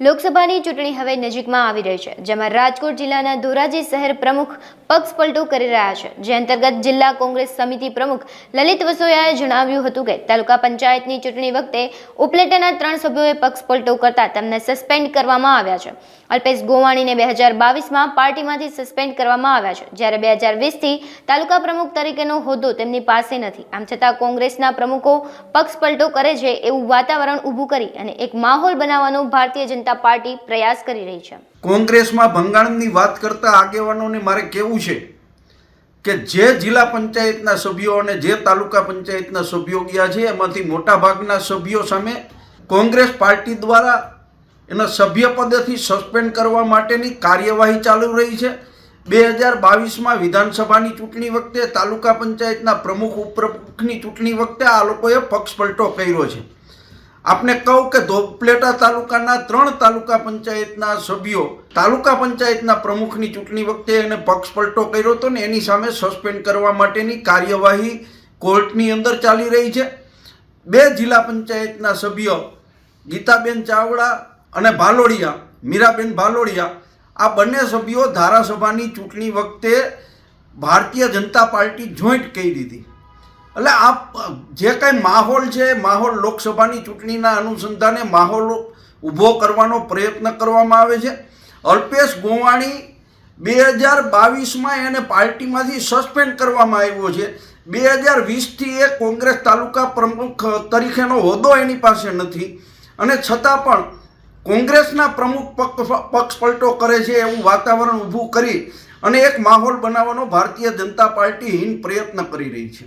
લોકસભાની ચૂંટણી હવે નજીકમાં આવી રહી છે, જેમાં રાજકોટ જિલ્લાના ધોરાજી શહેર પ્રમુખ પક્ષ પલટો કરી રહ્યા છે. જે અંતર્ગત જિલ્લા કોંગ્રેસ સમિતિ પ્રમુખ લલિત વસોયાએ જણાવ્યું હતું કે, તાલુકા પંચાયતની ચૂંટણી વખતે ઉપલેટાના ત્રણ સભ્યોએ પક્ષ પલટો કરતા તેમને સસ્પેન્ડ કરવામાં આવ્યા છે. અલ્પેશ ગોવાણીને બે હજાર બાવીસમાં પાર્ટીમાંથી સસ્પેન્ડ કરવામાં આવ્યા છે. જ્યારે બે હજાર વીસથી તાલુકા પ્રમુખ તરીકેનો હોદ્દો તેમની પાસે નથી. આમ છતાં કોંગ્રેસના પ્રમુખો પક્ષ પલટો કરે છે એવું વાતાવરણ ઊભું કરી અને એક માહોલ બનાવવાનો ભારતીય જનતા પાર્ટી પ્રયાસ કરી રહી છે. કોંગ્રેસમાં ભંગાણની વાત કરતા આગેવાનોને મારે કહેવું છે કે જે જિલ્લા પંચાયતના સભ્યો અને જે તાલુકા પંચાયતના સભ્યો ગયા છે, એમાંથી મોટાભાગના સભ્યો સામે કોંગ્રેસ પાર્ટી દ્વારા એના સભ્ય પદેથી સસ્પેન્ડ કરવા માટેની કાર્યવાહી ચાલુ રહી છે. બે હજાર બાવીસમાં વિધાનસભાની ચૂંટણી વખતે તાલુકા પંચાયતના પ્રમુખ, ઉપપ્રમુખની ચૂંટણી વખતે આ લોકોએ પક્ષ પલટો કર્યો છે. આપને કહું કે ધોપલેટા તાલુકાના ત્રણ તાલુકા પંચાયતના સભ્યો, તાલુકા પંચાયતના પ્રમુખની ચૂંટણી વખતે એને પક્ષ પલટો કર્યો હતો ને એની સામે સસ્પેન્ડ કરવા માટેની કાર્યવાહી કોર્ટની અંદર ચાલી રહી છે. બે જિલ્લા પંચાયતના સભ્યો ગીતાબેન ચાવડા અને ભાલોડિયા, મીરાબેન ભાલોડિયા, આ બંને સભ્યો ધારાસભાની ચૂંટણી વખતે ભારતીય જનતા પાર્ટી જોઈન્ટ કહી દીધી. એટલે આ જે કાંઈ માહોલ છે, માહોલ લોકસભાની ચૂંટણીના અનુસંધાને માહોલ ઊભો કરવાનો પ્રયત્ન કરવામાં આવે છે. અલ્પેશ ગોવાણી બે હજાર બાવીસમાં એને પાર્ટીમાંથી સસ્પેન્ડ કરવામાં આવ્યો છે. બે હજાર વીસથી એ કોંગ્રેસ તાલુકા પ્રમુખ તરીકેનો હોદ્દો એની પાસે નથી. અને છતાં પણ કોંગ્રેસના પ્રમુખ પક્ષ પલટો કરે છે એવું વાતાવરણ ઊભું કરી અને એક માહોલ બનાવવાનો ભારતીય જનતા પાર્ટી હીન પ્રયત્ન કરી રહી છે.